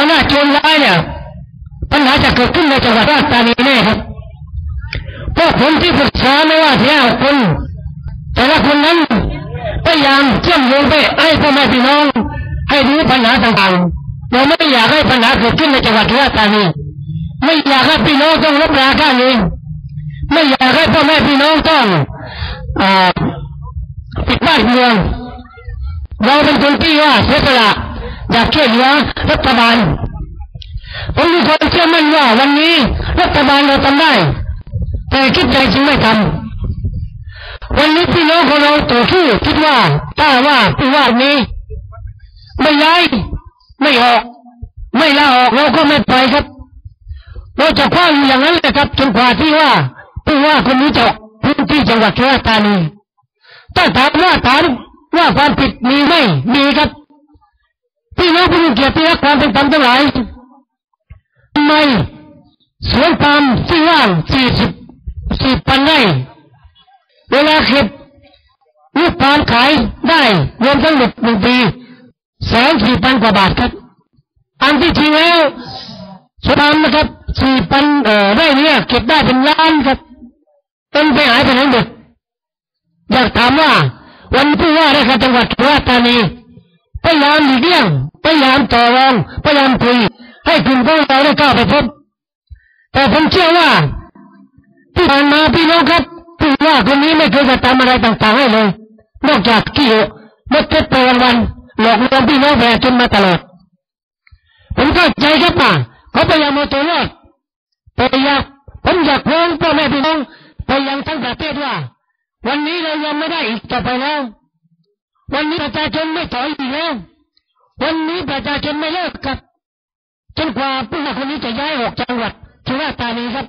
หัวหน้าโจรร้ายเนี่ยปัญหาจะเกิดขึ้นในจังหวัดราชธานีแน่ครับเพราะผมที่ปรึกษาไม่ว่าที่ห้าคนแต่ละคนนั้นพยายามเชื่อมโยงไปให้พ่อแม่พี่น้อง ให้รู้ปัญหาต่างๆเราไม่อยากให้ปัญหาเกิดขึ้นในจังหวัดราชธานีไม่อยากให้พี่น้องต้องรับราค่าเองไม่อยากให้พ่อแม่พี่น้องต้องปิดบ้านเมือง เราเป็นคนที่ว่าเสียสละ อยากช่วยเหลือรัฐบาลผมมีความเชื่อมั่นว่าวันนี้รัฐบาลเราทำได้ แต่คิดใจจึงไม่ทำวันนี้พี่น้องของเราต่อสู้คิดว่าถ้าว่าพี่ว่านี้ ไม่ย้ายไม่ออก ไม่ลาออกเราก็ไม่ไปครับเราจะคว้าอยู่อย่างนั้นเลยครับจนกว่าที่ว่าพี่ว่าคนนี้จะพื้นที่จังหวัดสุราษฎร์ธานีถ้าถามว่าถามว่าความผิดมีไหมมีครับ พี่น้องผู้มีเกียรติรักความเป็นธรรมทั้งหลายทำไมสวนปาล์มที่ว่างสี่สิบสี่พันไร่เวลาเก็บลูกปาล์มขายได้รวมทั้งหมดหนึ่งปีแสนสี่พันกว่าบาทครับ อันที่จริงแล้วสวนปาล์มนะครับสี่พันเอ่อไร่เนี่ยเก็บได้เป็นล้านครับเป็นไปหายไปไหนหมดอยากถามว่า วันผู้ว่าราชการจังหวัดสุราษฎร์ธานีพยายามหลีกเลี่ยง พยายามต่อรองพยายามคุย ให้กลุ่มของเราได้ก้าวไปพบ แต่ผมเชื่อว่าที่ผ่านมาพี่น้องครับผู้ว่าคนนี้ไม่เคยจะทำอะไรต่างๆให้เลย นอกจากที่มดเท็จไปวันๆหลอกลวงพี่น้องประชาชนมาตลอด ผมเข้าใจครับว่าเขาพยายามเอาตัวรอดพยายามผมอยากพ้องพ่อแม่พี่น้องไปยังทั้งประเทศว่า วันนี้เรายังไม่ได้อีกต่อไปแล้ว วันนี้ประชาชนไม่ถอยอีกแล้ว วันนี้ประชาชนไม่เลิกกับจนกว่าผู้ว่าคนนี้จะย้ายออกจังหวัดสุราษฎร์ธานีครับ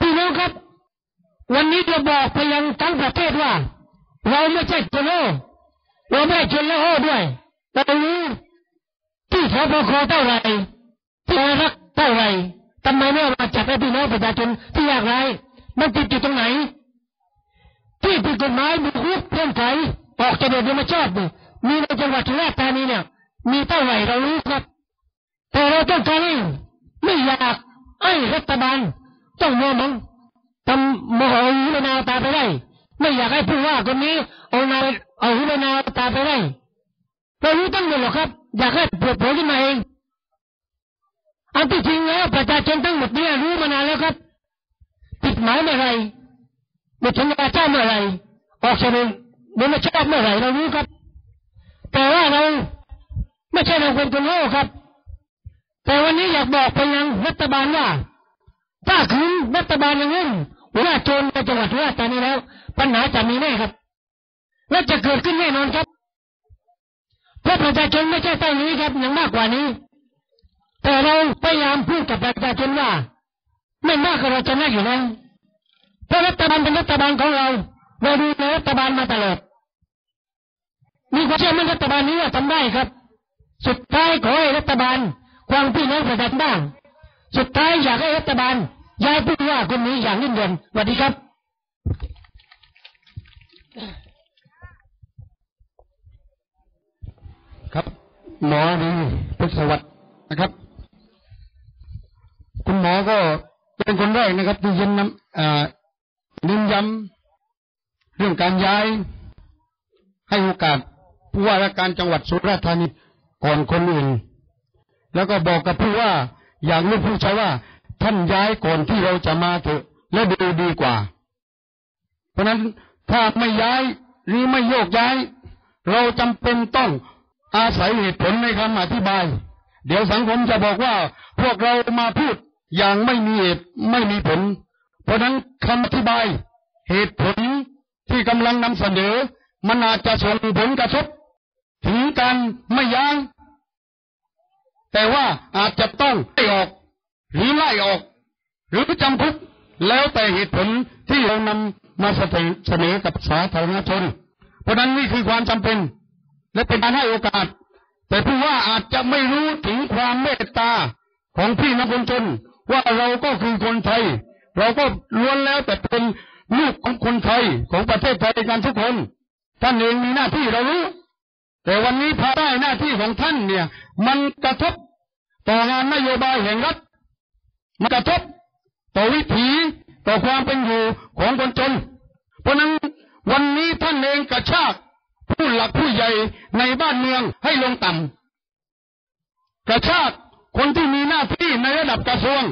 พี่น้องครับ วันนี้จะบอกไปยังทั้งประเทศว่า เราไม่ใช่ชนโลเราไม่ใช่ชนโลด้วยเรารู้ที่สปคเท่าไหร่ที่รักเท่าไหร่ทำไมไม่มาจับให้พี่น้องประชาชนที่ยากไร้มันติดอยู่ตรงไหน ที่ผิดกฎหมายมีคุกเพื่อนไขออกจากเดินมาชอบเนี่ย มีในจังหวัดสุราษฎร์ธานีเนี่ย มีเท่าไหร่เรารู้ครับ แต่เราต้องการไม่อยากให้รัฐบาลต้องมัวมังทำโมโหหูนาตาไปได้ ไม่อยากให้ผู้ว่าคนนี้เอานาเอาหูนาตาไปได้เรารู้ตั้งหมดหรอกครับ อยากให้เปิดเผยขึ้นมาเองอันที่จริงแล้วประชาชนทั้งหมดเนี่ยรู้มานานแล้วครับผิดหมายเมื่อไรหมดสัญญาเจ้าเมื่อไรออกเสนอเมื่อไม่ชอบเมื่อไรเรารู้ครับ แต่ว่าเราไม่ใช่เราเป็นคนโง่ครับ แต่วันนี้อยากบอกไปยังรัฐบาลว่า ถ้าคืนรัฐบาลยังงงหัวหน้าโจรในจังหวัดราชธานี้แล้ว ปัญหาจะมีแน่ครับ และจะเกิดขึ้นแน่นอนครับเพราะประชาชนไม่ใช่เท่านี้ครับยังมากกว่านี้ แต่เราพยายามพูดกับประชาชนว่าไม่มากก็เราจะน่าอยู่แล้วเพราะรัฐบาลเป็นรัฐบาลของเราเราดูแลรัฐบาลมาตลอด มีความเชื่อมั่นรัฐบาลนี้ว่าทำได้ครับ สุดท้ายขอให้รัฐบาลควางพี่น้องประชาชนบ้าง สุดท้ายอยากให้รัฐบาลย้ายผู้ว่าคนนี้อย่างนิ่งเดินสวัสดีครับครับ หมอดีพุทธสวัสดิ์นะครับ คุณหมอก็เป็นคนแรกนะครับ ที่ยืนนำเน้นย้ำเรื่องการย้ายให้โอกาส ผู้ว่าราชการจังหวัดสุราษฎร์ธานีก่อนคนอื่น แล้วก็บอกกับผู้ว่าอย่างลูกผู้ชายว่า ท่านย้ายก่อนที่เราจะมาเถอะ และดูดีกว่า เพราะนั้นถ้าไม่ย้ายหรือไม่โยกย้าย เราจำเป็นต้องอาศัยเหตุผลในคำอธิบาย เดี๋ยวสังคมจะบอกว่า พวกเรามาพูดอย่างไม่มีเหตุไม่มีผล เพราะนั้นคำอธิบาย เหตุผลที่กำลังนำเสนอ มันอาจจะส่งผลกระทบ ถึงการไม่ย้ายแต่ว่าอาจจะต้องไล่ออก หรือไล่ออก หรือจำคุกแล้วแต่เหตุผลที่เรานำมาเสนอกับสาธารณชน เพราะนั้นนี่คือความจำเป็น และเป็นการให้โอกาส แต่ผู้ว่าอาจจะไม่รู้ถึงความเมตตาของพี่น้องคนชนว่าเราก็คือคนไทย เราก็ล้วนแล้วแต่เป็นลูกของคนไทยของประเทศไทยกันทุกคน ท่านเองมีหน้าที่เรารู้ แต่วันนี้ภาระหน้าที่ของท่านเนี่ย มันกระทบต่องานนโยบายแห่งรัฐมันกระทบต่อวิถีต่อความเป็นอยู่ของคนจน เพราะนั้นวันนี้ท่านเองกระชากผู้หลักผู้ใหญ่ในบ้านเมืองให้ลงต่ำกระชากคนที่มีหน้าที่ในระดับกระทรวง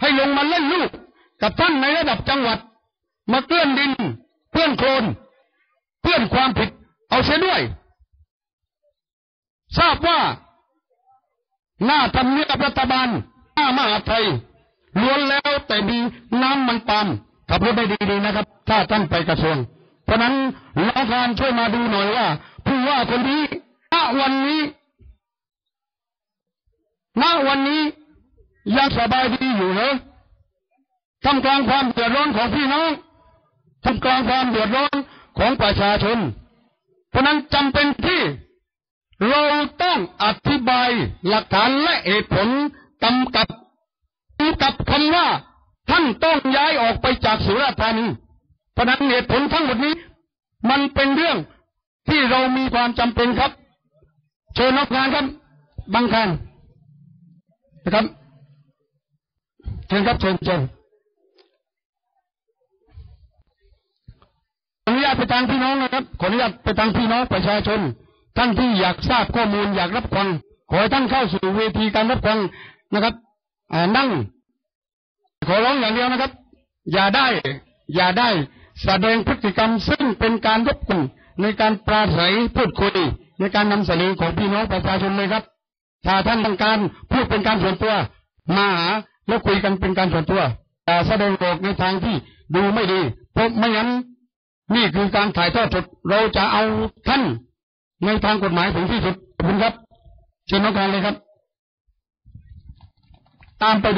ให้ลงมาเล่นลูกกับท่านในระดับจังหวัด มาเกลื่อนดินเพื่อนโคลนเพื่อนความผิดเอาเสียด้วย ทราบว่า หน้าทำเนียบรัฐบาลหน้ามหาไทยล้วนแล้วแต่มีน้ำมันปาล์มขับรถได้ดีๆนะครับ ถ้าท่านไปกระทรวง เพราะนั้นรัฐบาลช่วยมาดูหน่อยว่า ผู้ว่าคนนี้ณวันนี้ณวันนี้ยังสบายดีอยู่เหรอทำกลางความเดือดร้อนของพี่น้องทำกลางความเดือดร้อนของประชาชน เพราะนั้นจำเป็นที่เราต้องอธิบาย หลักฐานและเหตุผลกำกับกำกับคำว่า ท่านต้องย้ายออกไปจากสุราษฎร์ธานีเพราะนั้นเหตุผลทั้งหมดนี้ มันเป็นเรื่องที่เรามีความจำเป็นครับ เชิญนักงานครับบางคันนะครับเชิญครับเชิญเชิญขออนุญาตไปทางพี่น้องนะครับ ขออนุญาตไปทางพี่น้องประชาชนท่านที่อยากทราบข้อมูลอยากรับฟัง ขอให้ท่านเข้าสู่เวทีการรับฟังนะครับนั่ง ขอร้องอย่างเดียวนะครับ อย่าได้ อย่าได้แสดงพฤติกรรมซึ่งเป็นการรบกวนในการปราศัยพูดคุยในการนำเสนอของพี่น้องประชาชนเลยครับ ถ้าท่านต้องการพูดเป็นการส่วนตัว มาหาแล้วคุยกันเป็นการส่วนตัวแต่แสดงออกในทางที่ดูไม่ดีเพราะไม่งั้น นี่คือการถ่ายทอดสดเราจะเอาท่านในทางกฎหมายถึงที่สุดขอบคุณครับ เชิญน้องการเลยครับ ตามไปดู